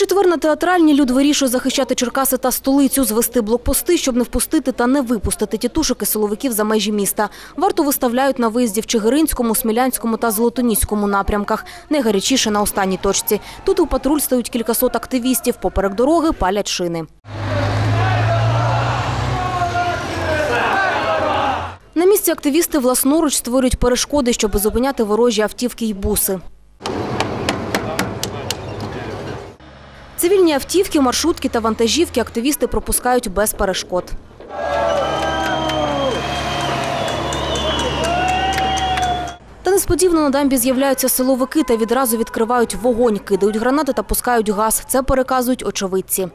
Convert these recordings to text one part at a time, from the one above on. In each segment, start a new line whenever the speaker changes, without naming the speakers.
четвер на театральні люд вирішує захищати Черкаси та столицю, звести блокпости, щоб не впустити та не випустити тітушок і силовиків за межі міста. Варту виставляють на виїзді в Чигиринському, Смілянському та Золотоніському напрямках. Найгарячіше на останній точці. Тут у патруль стають кількасот активістів. Поперек дороги палять шини. На місці активісти власноруч створюють перешкоди, щоб зупиняти ворожі автівки й буси. Цивільні автівки, маршрутки та вантажівки активісти пропускають без перешкод. Та несподівано на дамбі з'являються силовики та відразу відкривають вогонь, кидають гранати та пускають газ. Це переказують очевидці.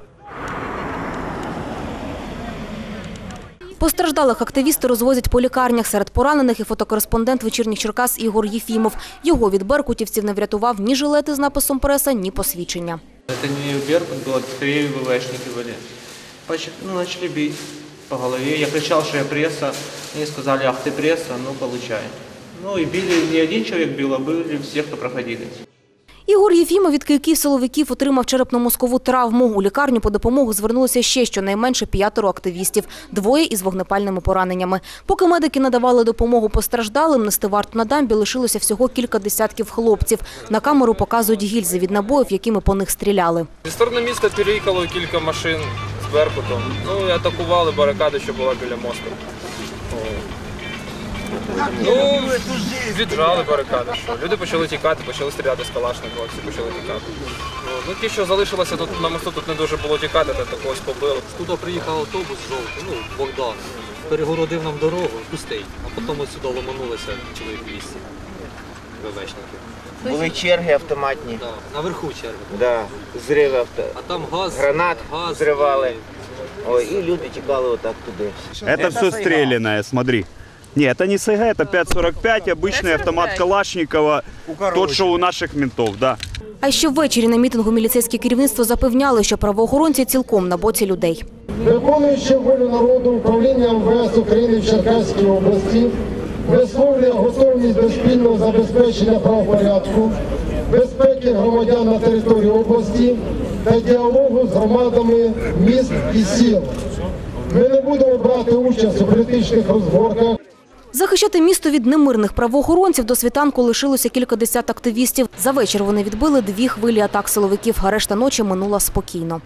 Постраждалих активісти розвозять по лікарнях. Серед поранених і фотокореспондент вечірніх Черкас Ігор Єфімов. Його від беркутівців не врятував ні жилети з написом преса, ні посвідчення.
Это не Беркут был, это скорее ВВшники были. Ну, начали бить по голове. Я кричал, что я пресса. Они сказали, ах ты пресса, ну получай. Ну и били, не один человек бил, а были все, кто проходили.
Ігор Єфімов від кийків силовиків отримав черепно-мозкову травму. У лікарню по допомогу звернулося ще щонайменше п'ятеро активістів, двоє із вогнепальними пораненнями. Поки медики надавали допомогу постраждалим, нести варту на дамбі лишилося всього кілька десятків хлопців. На камеру показують гільзи від набоїв, якими по них стріляли.
Зі сторони міста переїхало кілька машин з Беркутом. Ну атакували барикади, що була біля мосту. Ну, віджали барикади. Що. Люди почали тікати, почали стріляти з Калашникова, всі почали тікати. Ну, ті, що залишилося тут на мосту, тут не дуже було тікати, то когось побили.
Туди приїхав автобус жовтий, ну, Богдан. Перегородив нам дорогу, пустий, а потім от сюди ломанулися чоловік 200 ВВшників.
Були черги автоматні,
Да, наверху черга.
да, зриви авто.
А там газ,
Гранат
газ
зривали.
і-
Ой, і люди тікали отак туди.
Это все стрелянное, смотри. Не, это не СГ, это 5.45, обычный автомат Калашникова, тот, что у наших ментов, да.
А ще ввечері на мітингу міліцейське керівництво запевняло, що правоохоронці цілком на боці людей.
Виконуючи волю народу управління МВС України в Черкаській області, висловлює готовність до спільного забезпечення правопорядку, безпеки громадян на території області та діалогу з громадами міст і сіл. Ми не будемо брати участь у політичних розборках.
Захищати місто від немирних правоохоронців до світанку лишилося кілька десят активістів. За вечір вони відбили дві хвилі атак силовиків, а решта ночі минула спокійно.